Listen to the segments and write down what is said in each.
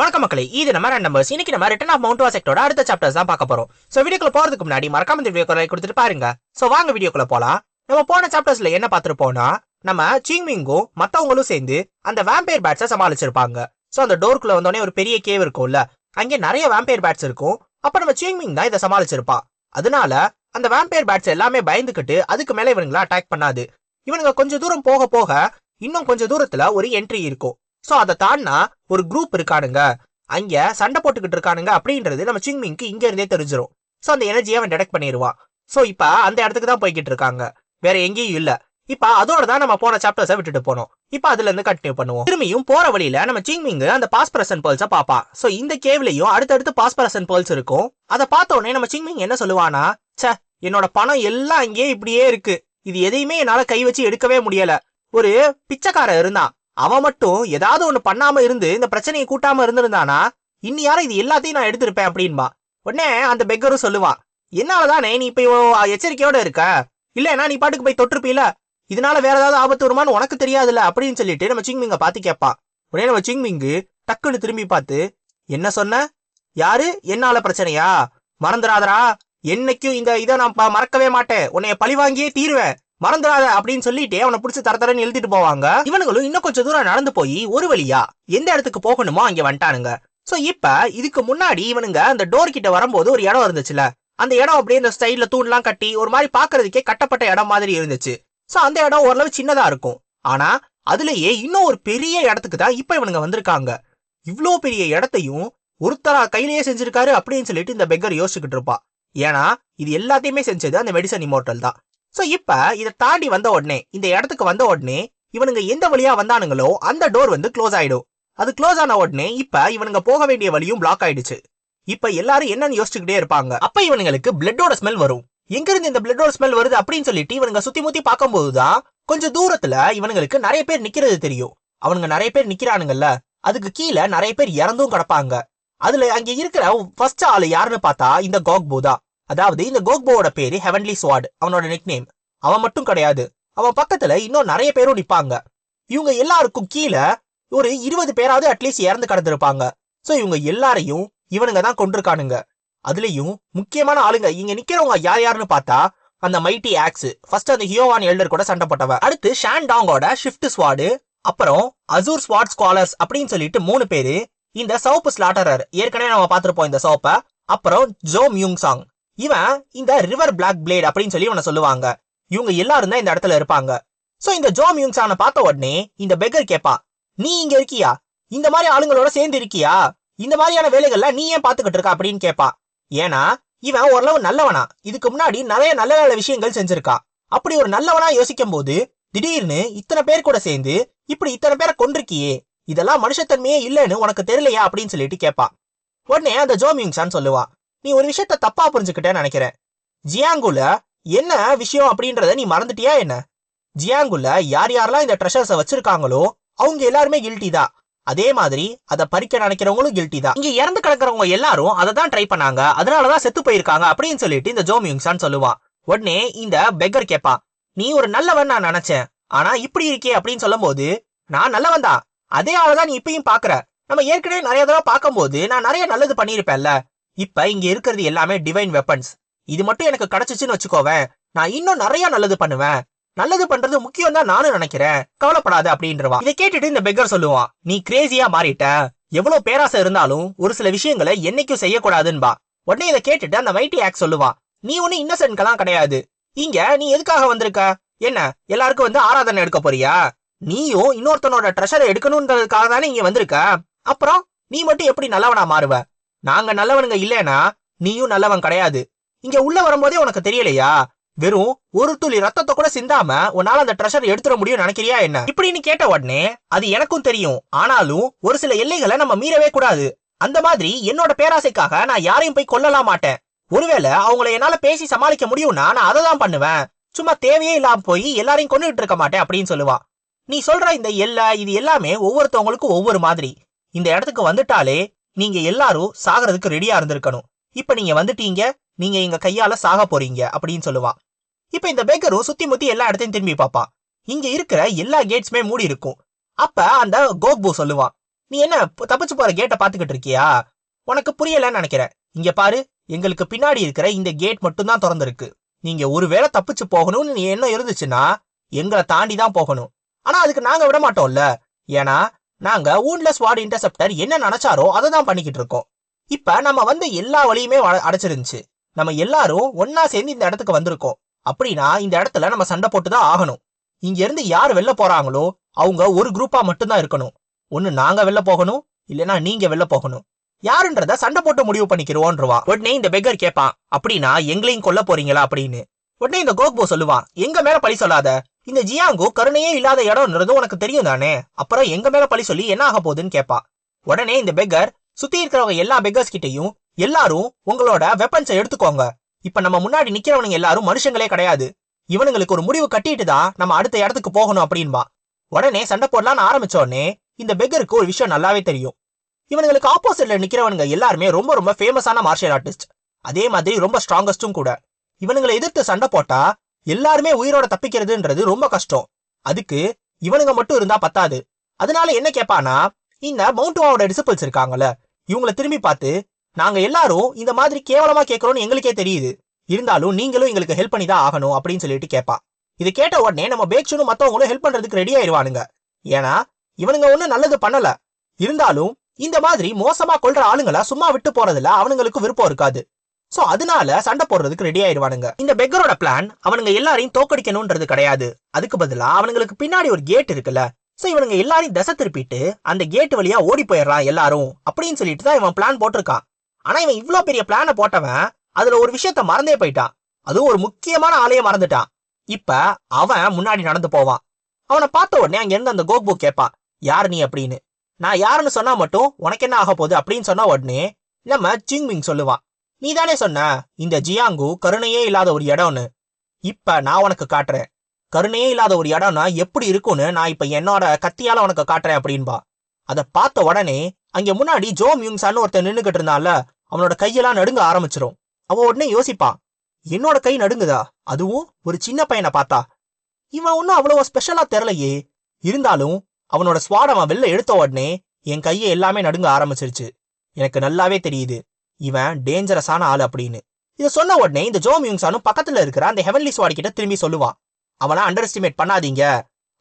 வணக்கம் மக்களே இது நம்ம ரெண்டு நம்பர்ஸ் இன்னைக்கு நம்ம ரிட்டன் ஆஃப் மவுண்ட் வாசெக்டோட அடுத்த சாப்டர்ஸ் தான் பார்க்க போறோம். சோ வீடியோக்குள்ள போறதுக்கு முன்னாடி மறக்காம இந்த வீடியோ லைக் கொடுத்துட்டு பாருங்க. சோ வாங்க வீடியோக்குள்ள போலாம். நம்ம போன சாப்டர்ஸ்ல என்ன பார்த்திருப்போம்னா நம்ம சீங்மிங்கும் மத்தவங்களும் சேர்ந்து அந்த வேம்பையர் பேட்ஸை சமாளிச்சிருப்பாங்க. சோ அந்த டோருக்குள்ள வந்தோடனே ஒரு பெரிய கேவ் இருக்கும்ல அங்கே நிறைய வேம்பையர் பேட்ஸ் இருக்கும். அப்ப நம்ம சீங்மிங் தான் இதை சமாளிச்சிருப்பான் அதனால அந்த வேம்பையர் பேட்ஸ் எல்லாமே பயந்துகிட்டு அதுக்கு மேல இவனுங்கள அட்டாக் பண்ணாது. இவனுங்க கொஞ்சம் தூரம் போக போக இன்னும் கொஞ்சம் தூரத்துல ஒரு என்ட்ரி இருக்கும். ஸோ அதை தாண்டினா ஒரு குரூப் இருக்கானுங்க. அங்க சண்டை போட்டுக்கிட்டு இருக்கானுங்க அப்படின்றது நம்ம சிங்மிங்க்கு இங்க இருந்தே தெரிஞ்சிடும் ஸோ அந்த எனர்ஜியை அவன் டிடெக்ட் பண்ணிடுவான் ஸோ இப்போ அந்த இடத்துக்கு தான் போய்கிட்டு இருக்காங்க. வேற எங்கேயும் இல்லை. இப்போ அதோட தான் நம்ம போன சாப்டர்ஸை விட்டுட்டு போனோம். இப்போ அதுல இருந்து கண்டினியூ பண்ணுவோம். திரும்பியும் போற வழியில நம்ம சிங்மிங் அந்த பாஸ்பரசன் பேர்ல்ஸை பாப்பா. ஸோ இந்த கேவ்லையும் அடுத்தடுத்து பாஸ்பரசன் பேர்ல்ஸ் இருக்கும். அதை பார்த்த உடனே நம்ம சிங்மிங் என்ன சொல்லுவானா ச்சே என்னோட பணம் எல்லாம் அங்கேயே இப்படியே இருக்கு. இது எதையுமே என்னால கை வச்சு எடுக்கவே முடியல. ஒரு பிச்சைக்காரன் இருந்தான். அவன் மட்டும் ஏதாவது ஒன்று பண்ணாம இருந்து இந்த பிரச்சனையை கூட்டாம இருந்திருந்தானா? இன்னி யாரும் இது எல்லாத்தையும் நான் எடுத்திருப்பேன் அப்படின்பா. உடனே அந்த பெக்கரும் சொல்லுவான் என்னாலதானே நீ இப்ப எச்சரிக்கையோட இருக்க? இல்லைன்னா நீ பாட்டுக்கு போய் தொட்டிருப்பீல இதனால வேற ஏதாவது ஆபத்து வருமான்னு உனக்கு தெரியாதுல்ல? அப்படின்னு சொல்லிட்டு நம்ம சிங்மிங்க பார்த்து கேட்பான். உடனே நம்ம சிங்மிங்கு டக்குன்னு திரும்பி பார்த்து என்ன சொன்ன? யாரு? என்னால பிரச்சனையா? மறந்துடாதரா என்னைக்கும் இந்த இதை நான் ப- மறக்கவே மாட்டேன். உன்னைய பழி வாங்கியே தீருவேன். மறந்துடாத அப்படின்னு சொல்லிட்டு அவனை பிடிச்சி தர தரன்னு எழுதிட்டு போவாங்க. இவனுங்களும் இன்னும் கொஞ்சம் தூரம் நடந்து போய் ஒரு வழியா எந்த இடத்துக்கு போகணுமோ அங்க வந்துட்டானுங்க. சோ இப்ப இதுக்கு முன்னாடி இவனுங்க அந்த டோர் கிட்ட வரும்போது ஒரு இடம் இருந்துச்சுல. அந்த இடம் அப்படியே இந்த ஸ்டைல்ல தூண்லாம் கட்டி ஒரு மாதிரி பாக்குறதுக்கே கட்டப்பட்ட இடம் மாதிரி இருந்துச்சு. சோ அந்த இடம் ஓரளவு சின்னதா இருக்கும். ஆனா அதுலயே இன்னும் ஒரு பெரிய இடத்துக்கு தான் இப்ப இவனுங்க வந்திருக்காங்க. இவ்வளோ பெரிய இடத்தையும் ஒருத்தரா கையிலேயே செஞ்சிருக்காரு அப்படின்னு சொல்லிட்டு இந்த பெக்கர் யோசிச்சுக்கிட்டு இருப்பா. ஏன்னா இது எல்லாத்தையுமே செஞ்சது அந்த மெடிசன் இமோட்டல் தான். சோ இப்ப இதை தாண்டி வந்த உடனே இந்த இடத்துக்கு வந்த உடனே இவனுங்க எந்த வழியா வந்தானுங்களோ அந்த டோர் வந்து க்ளோஸ் ஆயிடும். அது க்ளோஸ் ஆன உடனே இப்ப இவனுங்க போக வேண்டிய வழியும் பிளாக் ஆயிடுச்சு. இப்ப எல்லாரும் என்னன்னு யோசிச்சுக்கிட்டே இருப்பாங்க. அப்ப இவனுங்களுக்கு பிளட்டோட ஸ்மெல் வரும். எங்க இருந்து இந்த பிளட்டோட ஸ்மெல் வருது அப்படின்னு சொல்லிட்டு இவனுங்க சுத்தி முத்தி பார்க்கும்போதுதான் கொஞ்சம் தூரத்துல இவனுங்களுக்கு நிறைய பேர் நிக்கிறது தெரியும். அவனுங்க நிறைய பேர் நிக்கிறானுங்கல்ல அதுக்கு கீழே நிறைய பேர் இறந்தும் கிடப்பாங்க. அதுல அங்க இருக்கிற ஃபர்ஸ்ட் ஆளு யாருன்னு பார்த்தா இந்த கோக்போ தான். அதாவது இந்த கோக்போவோட பேரு ஹெவன்லி ஸ்வாட் அவனோட நிக் நேம் அவன் மட்டும் கிடையாது. அவன் பக்கத்துல இன்னும் நிறைய பேரும் நிப்பாங்க. இவங்க எல்லாருக்கும் கீழே ஒரு இருபது பேராவது அட்லீஸ்ட் இறந்து கடந்திருப்பாங்க. சோ இவங்க எல்லாரையும் இவனுங்க தான் கொண்டிருக்கானுங்க அதுலயும் முக்கியமான ஆளுங்க இங்க நிக்கிறவங்க யார் யாருன்னு பார்த்தா அந்த மைட்டி ஆக்ஸ் ஃபர்ஸ்ட் அந்த ஹியோவான் எல்டர் கூட சண்டை போட்டவன். அடுத்து ஷான்டாங்கோட ஷிஃப்ட் ஸ்வாடு அப்புறம் அசூர் ஸ்வாட் ஸ்காலர்ஸ் அப்படின்னு சொல்லிட்டு மூணு பேரு இந்த சவுப்பு ஸ்லாட்டரர் ஏற்கனவே நம்ம பார்த்துருப்போம் இந்த சோப்பை அப்புறம் ஜோ மியூங் சாங் இவன் இந்த ரிவர் பிளாக் பிளேட் அப்படின்னு சொல்லி இவனை சொல்லுவாங்க. இவங்க எல்லாரும் தான் இந்த இடத்துல இருப்பாங்க. சோ இந்த ஜோம் மியூங் சானை பார்த்த உடனே இந்த பெக்கர் கேப்பா நீ இங்க இருக்கியா? இந்த மாதிரி ஆளுங்களோட சேர்ந்து இருக்கியா? இந்த மாதிரியான வேலைகள்ல நீ ஏன் பாத்துக்கிட்டு இருக்க? அப்படின்னு கேப்பா. ஏன்னா இவன் ஓரளவு நல்லவனா. இதுக்கு முன்னாடி நிறைய நல்ல நல்ல விஷயங்கள் செஞ்சிருக்கான் அப்படி ஒரு நல்லவனா யோசிக்கும் போது திடீர்னு இத்தனை பேர் கூட சேர்ந்து இப்படி இத்தனை பேரை கொண்டிருக்கியே இதெல்லாம் மனுஷத்தன்மையே இல்லைன்னு உனக்கு தெரியலையா? அப்படின்னு சொல்லிட்டு கேட்பான் உடனே அந்த ஜோமியூங் சான் சொல்லுவான் நீ ஒரு விஷயத்த தப்பா புரிஞ்சுக்கிட்டேன்னு நினைக்கிறேன். ஜியாங்குல என்ன விஷயம் அப்படின்றத நீ மறந்துட்டியா என்ன? ஜியாங்குல யார் யாரெல்லாம் இந்த ட்ரெஷர்ஸை வச்சிருக்காங்களோ அவங்க எல்லாருமே கில்ட்டி தான். அதே மாதிரி அதை பறிக்க நினைக்கிறவங்களும் கில்ட்டி தான். இங்க இறந்து கிடக்கிறவங்க எல்லாரும் அதை தான் ட்ரை பண்ணாங்க. அதனாலதான் செத்து போயிருக்காங்க அப்படின்னு சொல்லிட்டு இந்த ஜோமியுங்சான் சொல்லுவான். உடனே இந்த பெக்கர் கேட்பான் நீ ஒரு நல்லவன் நான் நினைச்சேன். ஆனா இப்படி இருக்கே அப்படின்னு சொல்லும்போது நான் நல்லவன் தான். அதே ஆளதான் நீ இப்பயும் பாக்குற நம்ம ஏற்கனவே நிறைய தடவை பார்க்கும்போது நான் நிறைய நல்லது பண்ணியிருப்பேன்ல. இப்ப இங்க இருக்கிறது எல்லாமே டிவைன் வெப்பன்ஸ் இது மட்டும் எனக்கு கிடைச்சிச்சுன்னு வச்சுக்கோவேன். நான் இன்னும் நிறைய நல்லது பண்ணுவேன். நல்லது பண்றது முக்கியம் தான் நானும் நினைக்கிறேன். கவலைப்படாத அப்படின்றவா. இதை கேட்டுட்டு இந்த பெக்கர் சொல்லுவான் நீ கிரேசியா மாறிட்ட. எவ்வளவு பேராசை இருந்தாலும் ஒரு சில விஷயங்களை என்னைக்கும் செய்யக்கூடாதுன்பா. உடனே இதை கேட்டுட்டு அந்த வைட்டி ஆக்ட் சொல்லுவான் நீ ஒன்னும் இன்னசென்ட்கெல்லாம் கிடையாது. இங்க நீ எதுக்காக வந்திருக்க? என்ன எல்லாருக்கும் வந்து ஆராதனை எடுக்க போறியா? நீயும் இன்னொருத்தனோட ட்ரெஷரை எடுக்கணும்ன்றதுக்காக தானே இங்க வந்திருக்க? அப்புறம் நீ மட்டும் எப்படி நல்லவனா மாறுவ? நாங்க நல்லவனுங்க இல்லைனா நீயும் நல்லவன் கிடையாது. இங்க உள்ள வரும்போதே உனக்கு தெரியலையா? வெறும் ஒரு துளி ரத்தத்தை கூட சிந்தாம உன்னால அந்த ட்ரெஷர் எடுத்துட முடியும் நினைக்கிறியா என்ன? இப்படின்னு கேட்ட உடனே அது எனக்கும் தெரியும். ஆனாலும் ஒரு சில எல்லைகளை நம்ம மீறவே கூடாது. அந்த மாதிரி என்னோட பேராசைக்காக நான் யாரையும் போய் கொல்லலாம் மாட்டேன். ஒருவேளை அவங்கள என்னால பேசி சமாளிக்க முடியும்னா நான் அதை தான் பண்ணுவேன். சும்மா தேவையே இல்லாம போய் எல்லாரையும் கொண்டுகிட்டு இருக்க மாட்டேன் அப்படின்னு சொல்லுவா. நீ சொல்ற இந்த எல்லை இது எல்லாமே ஒவ்வொருத்தவங்களுக்கும் ஒவ்வொரு மாதிரி. இந்த இடத்துக்கு வந்துட்டாலே நீங்க எல்லாரும் சாகிறதுக்கு ரெடியா இருந்திருக்கணும். இப்ப நீங்க வந்துட்டீங்க நீங்க எங்க கையால சாக போறீங்க அப்படின்னு சொல்லுவான். இப்ப இந்த பேக்கரும் சுத்தி முத்தி எல்லா இடத்தையும் திரும்பி பார்ப்பான் இங்க இருக்கிற எல்லா கேட்ஸுமே மூடி இருக்கும். அப்ப அந்த கோக்பு சொல்லுவான். நீ என்ன தப்பிச்சு போற கேட்டை பாத்துக்கிட்டு இருக்கியா? உனக்கு புரியலன்னு நினைக்கிறேன். இங்க பாரு எங்களுக்கு பின்னாடி இருக்கிற இந்த கேட் மட்டும் தான் திறந்திருக்கு. நீங்க ஒருவேளை தப்பிச்சு போகணும்னு நீ என்ன இருந்துச்சுன்னா எங்களை தாண்டி தான் போகணும். ஆனா அதுக்கு நாங்க விட மாட்டோம்ல. ஏன்னா நாங்க ஊன்லெஸ் வார்டு இன்டர்செப்டர் என்ன நினைச்சாரோ அதை தான் பண்ணிக்கிட்டு இருக்கோம். இப்ப நம்ம வந்து எல்லா வழியுமே அடைச்சிருந்துச்சு. நம்ம எல்லாரும் ஒன்னா சேர்ந்து இந்த இடத்துக்கு வந்திருக்கோம். அப்படின்னா இந்த இடத்துல நம்ம சண்டை போட்டு தான் ஆகணும். இங்க இருந்து யார் வெளில போறாங்களோ அவங்க ஒரு குரூப்பா மட்டும்தான் இருக்கணும். ஒன்னு நாங்க வெளில போகணும் இல்லைன்னா நீங்க வெளில போகணும். யாருன்றத சண்டை போட்டு முடிவு பண்ணிக்கிறோன்றவா. உடனே இந்த பெக்கர் கேட்பான் அப்படின்னா எங்களையும் கொல்ல போறீங்களா? அப்படின்னு. உடனே இந்த கோக்போ சொல்லுவான் எங்க மேல பழி சொல்லாத. இந்த ஜியாங்கோ கருணையே இல்லாத இடம்ன்றது உனக்கு தெரியும் தானே? அப்புறம் எங்க மேல பழி சொல்லி என்ன ஆக போகுதுன்னு கேட்பான். உடனே இந்த பெக்கர் சுத்தி இருக்கிறவங்க எல்லா பெக்கர்ஸ் கிட்டயும் எல்லாரும் உங்களோட வெப்பன்ஸை எடுத்துக்கோங்க. இப்ப நம்ம முன்னாடி நிக்கிறவனுங்க எல்லாரும் மனுஷங்களே கிடையாது. இவனுங்களுக்கு ஒரு முடிவு கட்டிட்டு தான் நம்ம அடுத்த இடத்துக்கு போகணும் அப்படின்பா. உடனே சண்டை போடலாம்னு ஆரம்பிச்ச உடனே இந்த பெக்கருக்கு ஒரு விஷயம் நல்லாவே தெரியும். இவனுங்களுக்கு ஆப்போசிட்ல நிக்கிறவனுங்க எல்லாருமே ரொம்ப ரொம்ப ஃபேமஸான மார்ஷியல் ஆர்டிஸ்ட் அதே மாதிரி ரொம்ப ஸ்ட்ராங்கஸ்டும் கூட. இவனுங்களை எதிர்த்து சண்டை போட்டா எல்லாருமே உயிரோட தப்பிக்கிறதுன்றது ரொம்ப கஷ்டம். அதுக்கு இவனுங்க மட்டும் இருந்தா பத்தாது. அதனால என்ன கேட்பானா இந்த மவுண்டுவாவோட டிசிபிள்ஸ் இருக்காங்கல்ல இவங்கள திரும்பி பார்த்து நாங்க எல்லாரும் இந்த மாதிரி கேவலமா கேட்கறோம்னு எங்களுக்கே தெரியுது. இருந்தாலும் நீங்களும் எங்களுக்கு ஹெல்ப் பண்ணி தான் ஆகணும் அப்படின்னு சொல்லிட்டு கேட்பான் இது கேட்ட உடனே நம்ம பேக்ஷனும் மத்தவங்களும் ஹெல்ப் பண்றதுக்கு ரெடி ஆயிருவானுங்க ஏன்னா இவனுங்க ஒண்ணும் நல்லது பண்ணல. இருந்தாலும் இந்த மாதிரி மோசமா கொள்ற ஆளுங்கள சும்மா விட்டு போறதுல அவனுங்களுக்கு விருப்பம் இருக்காது. சோ அதனால சண்டை போடுறதுக்கு ரெடி ஆயிருவானுங்க இந்த பெக்கரோட பிளான் அவனுங்க எல்லாரையும் தோக்கடிக்கணும்ன்றது கிடையாது. அதுக்கு பதிலா அவனுங்களுக்கு பின்னாடி ஒரு கேட் இருக்குல்ல. சோ இவனுங்க எல்லாரையும் தசை திருப்பிட்டு அந்த கேட் வழியா ஓடி போயிடுறான் எல்லாரும் அப்படின்னு சொல்லிட்டு தான் இவன் பிளான் போட்டிருக்கான். ஆனா இவன் இவ்வளோ பெரிய பிளான போட்டவன் அதுல ஒரு விஷயத்த மறந்தே போயிட்டான். அதுவும் ஒரு முக்கியமான ஆளைய மறந்துட்டான். இப்ப அவன் முன்னாடி நடந்து போவான். அவனை பார்த்த உடனே அங்க இருந்து அந்த கோக்பு கேட்பான் யார் நீ அப்படின்னு? நான் யாருன்னு சொன்னா மட்டும் உனக்கு என்ன ஆக போகுது? அப்படின்னு சொன்ன உடனே நம்ம சிங்மிங் சொல்லுவான் நீ தானே சொன்ன இந்த ஜியாங்கு கருணையே இல்லாத ஒரு இடம்னு. இப்ப நான் உனக்கு காட்டுறேன். கருணையே இல்லாத ஒரு இடம்னா எப்படி இருக்கும்னு நான் இப்ப என்னோட கத்தியால உனக்கு காட்டுறேன் அப்படின்பா. அதை பார்த்த உடனே அங்க முன்னாடி ஜோ மியூங்சான்னு ஒருத்தன் நின்னுகிட்டு இருந்தான்ல அவனோட கையெல்லாம் நடுங்க ஆரம்பிச்சிரும். அவன் உடனே யோசிப்பான் என்னோட கை நடுங்குதா? அதுவும் ஒரு சின்ன பையனை பார்த்தா. இவன் ஒன்னும் அவ்வளவு ஸ்பெஷலா தெரியலையே இருந்தாலும் அவனோட ஸ்வாட் அவன் வெளில எடுத்த உடனே என் கையை எல்லாமே நடுங்க ஆரம்பிச்சிருச்சு. எனக்கு நல்லாவே தெரியுது. இவன் டேஞ்சரஸான ஆள் அப்படின்னு. இதை சொன்ன உடனே இந்த ஜோ யூங்ஸானும் பக்கத்துல இருக்கிற அந்த ஹெவன்லி ஸ்வாட் கிட்ட திரும்பி சொல்லுவான் அவனை அண்டர் எஸ்டிமேட் பண்ணாதீங்க.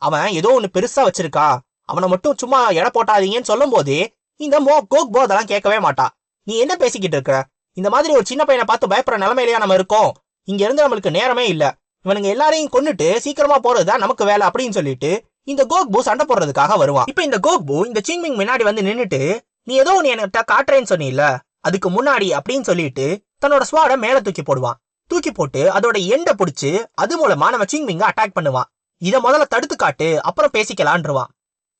அவன் ஏதோ ஒன்னு பெருசா வச்சிருக்கா. அவனை மட்டும் சும்மா எடை போட்டாதீங்கன்னு சொல்லும் போதே இந்த மோ கோக் போ அதெல்லாம் கேட்கவே மாட்டான் நீ என்ன பேசிக்கிட்டு இருக்க? இந்த மாதிரி ஒரு சின்ன பையனை பார்த்து பயப்படுற நிலைமையிலேயே நம்ம இருக்கோம்? இங்க இருந்து நம்மளுக்கு நேரமே இல்ல. இவனுங்க எல்லாரையும் கொண்டுட்டு சீக்கிரமா போறதுதான் நமக்கு வேலை அப்படின்னு சொல்லிட்டு இந்த கோக்பு சண்டை போடுறதுக்காக வருவான். இப்ப இந்த கோக்பு இந்த சிங்மிங் முன்னாடி வந்து நின்னுட்டு நீ ஏதோ ஒன்று என்கிட்ட காட்டுறேன்னு சொன்னீல்ல? அதுக்கு முன்னாடி அப்படின்னு சொல்லிட்டு தன்னோட ஸ்வாட மேல தூக்கி போடுவான். தூக்கி போட்டு அதோட எண்டை பிடிச்சி அது மூலமா நம்ம சிங்மிங்க அட்டாக் பண்ணுவான். இதை முதல்ல தடுத்து காட்டு அப்புறம் பேசிக்கலான்றுவான்.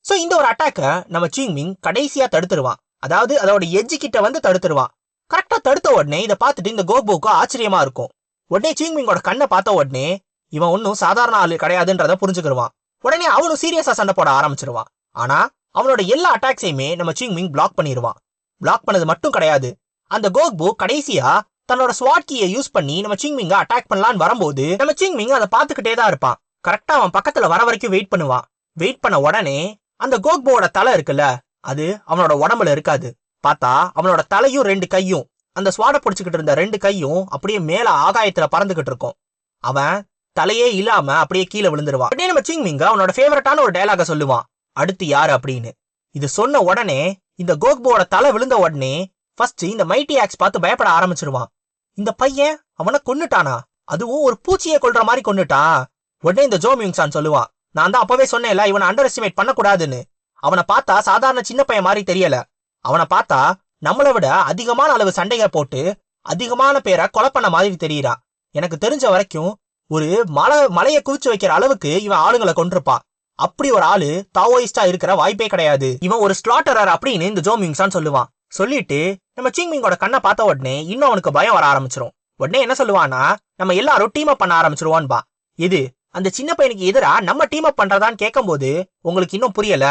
சோ இந்த ஒரு அட்டாக்க நம்ம சிங்மிங் கடைசியா தடுத்துருவான். அதாவது அதோட எஜ்ஜு கிட்ட வந்து தடுத்துருவான் கரெக்டா தடுத்த உடனே இதை பார்த்துட்டு இந்த கோக்புக்கு ஆச்சரியமா இருக்கும். உடனே சீங்மிங்கோட கண்ணை பார்த்த உடனே இவன் ஒன்னும் சாதாரண ஆளு கிடையாதுன்றத புரிஞ்சுக்கிடுவான் உடனே அவனும் சீரியஸா சண்டை போட ஆரம்பிச்சிருவான். ஆனா அவனோட எல்லா அட்டாக்ஸையுமே நம்ம சீங்மிங் பிளாக் பண்ணிடுவான் பிளாக் பண்ணது மட்டும் கிடையாது. அந்த கோக்பு கடைசியா தன்னோட ஸ்வாட் கீயை யூஸ் பண்ணி நம்ம சிங்மிங்க அட்டாக் பண்ணலான்னு வரும்போது நம்ம சிங்மிங் அதை பார்த்துக்கிட்டே தான் இருப்பான். கரெக்டா அவன் பக்கத்துல வர வரைக்கும் வெயிட் பண்ணுவான். வெயிட் பண்ண உடனே அந்த கோக்போட தலை இருக்குல்ல அது அவனோட உடம்புல இருக்காது. பார்த்தா அவனோட தலையும் ரெண்டு கையும் அந்த ஸ்வாட பிடிச்சுக்கிட்டு இருந்த ரெண்டு கையும் அப்படியே மேல ஆகாயத்துல பறந்துகிட்டு இருக்கும். அவன் தலையே இல்லாம அப்படியே கீழே விழுந்துருவான். அப்படியே நம்ம சிங்மிங்க அவனோட ஃபேவரட்டான ஒரு டைலாக சொல்லுவான். அடுத்து யாரு அப்படின்னு. இது சொன்ன உடனே இந்த கோக்போட தலை விழுந்த உடனே ஃபர்ஸ்ட் இந்த மைட்டி ஆக்ஸ் பார்த்து பயப்பட ஆரம்பிச்சிருவான். இந்த பையன் அவனை கொன்னுட்டானா? அதுவும் ஒரு பூச்சியை கொல்ற மாதிரி கொன்னுட்டான். உடனே இந்த ஜோ மியூங்சான் சொல்லுவான் நான் தான் அப்பவே சொன்னேன்ல இவனை அண்டர் எஸ்டிமேட் பண்ணக்கூடாதுன்னு. அவனை பார்த்தா சாதாரண சின்ன பையன் மாதிரி தெரியல. அவனை பார்த்தா நம்மளை விட அதிகமான அளவு சண்டையை போட்டு அதிகமான பேரை கொலை பண்ண மாதிரி தெரியறான் எனக்கு தெரிஞ்ச வரைக்கும் ஒரு மலை மலையை குவிச்சு வைக்கிற அளவுக்கு இவன் ஆளுங்களை கொண்டிருப்பான் அப்படி ஒரு ஆளு தாவோயிஸ்டா இருக்கிற வாய்ப்பே கிடையாது. இவன் ஒரு ஸ்லாட்டரர் அப்படின்னு இந்த ஜோ மிங்சான் சொல்லுவான். சொல்லிட்டு நம்ம சிங்மிங்கோட கண்ணை பார்த்த உடனே இன்னும் அவனுக்கு பயம் வர ஆரம்பிச்சிரும். உடனே என்ன சொல்லுவான்னா நம்ம எல்லாரும் டீம் அப் பண்ண ஆரம்பிச்சிருவான்பா. இது அந்த சின்ன பையனுக்கு எதிரா நம்ம டீம் அப் பண்றதான்னு கேட்கும்போது உங்களுக்கு இன்னும் புரியல.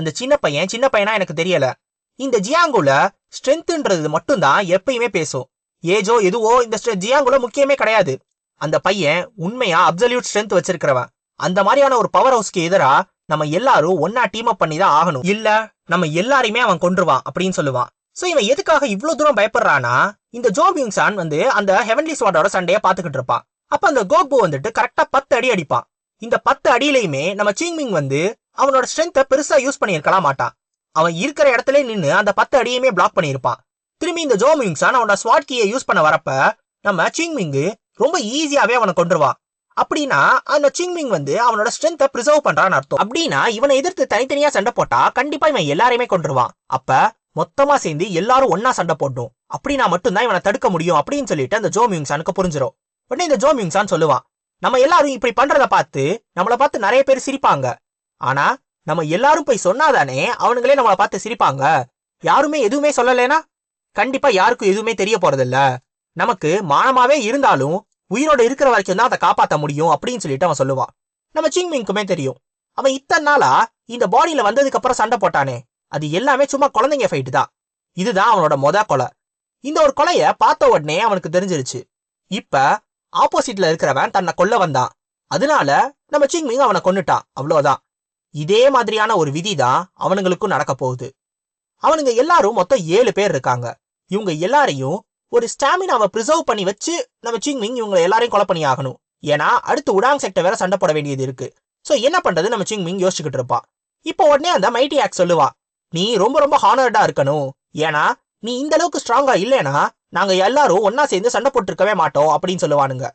அந்த சின்ன பையன் சின்ன பையனா எனக்கு தெரியல. இந்த ஜியாங்குல ஸ்ட்ரென்த்ன்றது மட்டும்தான் எப்பயுமே பேசும். ஏஜோ எதுவோ இந்த ஜியாங்குல முக்கியமே கிடையாது. அந்த பையன் உண்மையா அப்சல்யூட் ஸ்ட்ரென்த் வச்சிருக்கிறவன். அந்த மாதிரியான ஒரு பவர் ஹவுஸ்க்கு எதிரா நம்ம எல்லாரும் ஒன்னா டீம் அப் பண்ணி தான் ஆகணும். இல்ல நம்ம எல்லாரையுமே அவன் கொண்டுருவான் அப்படின்னு சொல்லுவான். சோ இவன் எதுக்காக இவ்ளோ தூரம் பயப்படுறானா இந்த ஜோ பியூங்சான் வந்து அந்த ஹெவன்லி ஸ்வாடோட சண்டைய பாத்துக்கிட்டு இருப்பான். அப்ப அந்த கோக்பு வந்துட்டு கரெக்டா பத்து அடி அடிப்பான். இந்த பத்து அடியிலையுமே நம்ம சீங்மிங் வந்து அவனோட ஸ்ட்ரென்த்தை பெருசா யூஸ் பண்ணியிருக்கலாம் மாட்டான். அவன் இருக்கிற இடத்துல நின்று அந்த பத்து அடியுமே பிளாக் பண்ணியிருப்பான். திரும்பி இந்த ஜோ மியூங்சான் அவனோட ஸ்வாட் கீயை யூஸ் பண்ண வரப்ப நம்ம சிங்மிங்கு ரொம்ப ஈஸியாவே அவனை கொண்டுருவான் அப்படின்னா அந்த சிங்மிங் வந்து அவனோட ஸ்ட்ரென்த்தை ப்ரிசர்வ் பண்றான்னு அர்த்தம். அப்படின்னா இவனை எதிர்த்து தனித்தனியா சண்டை போட்டா கண்டிப்பா இவன் எல்லாரையுமே கொண்டுருவான் அப்ப மொத்தமா சேர்ந்து எல்லாரும் ஒன்னா சண்டை போடணும். அப்படின்னா மட்டும்தான் இவனை தடுக்க முடியும் அப்படின்னு சொல்லிட்டு அந்த ஜோ மியூங்சானுக்கு புரிஞ்சிடும் உடனே இந்த ஜோ மியூங்சான் சொல்லுவான் நம்ம எல்லாரும் இப்படி பண்றத பார்த்து நம்மள பார்த்து நிறைய பேர் சிரிப்பாங்க. ஆனா நம்ம எல்லாரும் போய் சொன்னாதானே அவனுங்களே நம்மள பார்த்து சிரிப்பாங்க. யாருமே எதுவுமே சொல்லலைனா? கண்டிப்பா யாருக்கும் எதுவுமே தெரிய போறதில்ல. நமக்கு மானமாவே இருந்தாலும் உயிரோட இருக்கிற வரைக்கும் தான் அதை காப்பாத்த முடியும் அப்படின்னு சொல்லிட்டு அவன் சொல்லுவான். நம்ம சிங்மிங்குமே தெரியும். அவன் இத்தனை நாளா இந்த பாடியில வந்ததுக்கு அப்புறம் சண்டை போட்டானே. அது எல்லாமே சும்மா குழந்தைங்க ஃபைட்டு தான். இதுதான் அவனோட மொத கொலை. இந்த ஒரு கொலைய பார்த்த உடனே அவனுக்கு தெரிஞ்சிருச்சு. இப்ப ஆப்போசிட்ல இருக்கிறவன் தன்னை கொல்ல வந்தான். அதனால நம்ம சிங்மிங் அவனை கொன்னுட்டான். அவ்வளவுதான். இதே மாதிரியான ஒரு விதி தான் அவனுங்களுக்கும் நடக்க போகுது. அவனுங்க எல்லாரும் மொத்தம் ஏழு பேர் இருக்காங்க. இவங்க எல்லாரையும் ஒரு ஸ்டாமினாவை ப்ரிசர்வ் பண்ணி வச்சு நம்ம சிங்மிங் இவங்க எல்லாரையும் கொலை பண்ணி ஆகணும். ஏன்னா அடுத்து உடாங் செக்டர் வேற சண்டை போட வேண்டியது இருக்கு. சோ என்ன பண்றது நம்ம சிங்மிங் யோசிச்சுக்கிட்டு இருப்பான் இப்போ உடனே அந்த மைட்டி ஆக்ட் சொல்லுவா நீ ரொம்ப ரொம்ப ஹானர்டா இருக்கணும். ஏன்னா நீ இந்த அளவுக்கு ஸ்ட்ராங்கா இல்லைனா நாங்க எல்லாரும் ஒன்னா சேர்ந்து சண்டை போட்டிருக்கவே மாட்டோம் அப்படின்னு சொல்லுவானுங்க.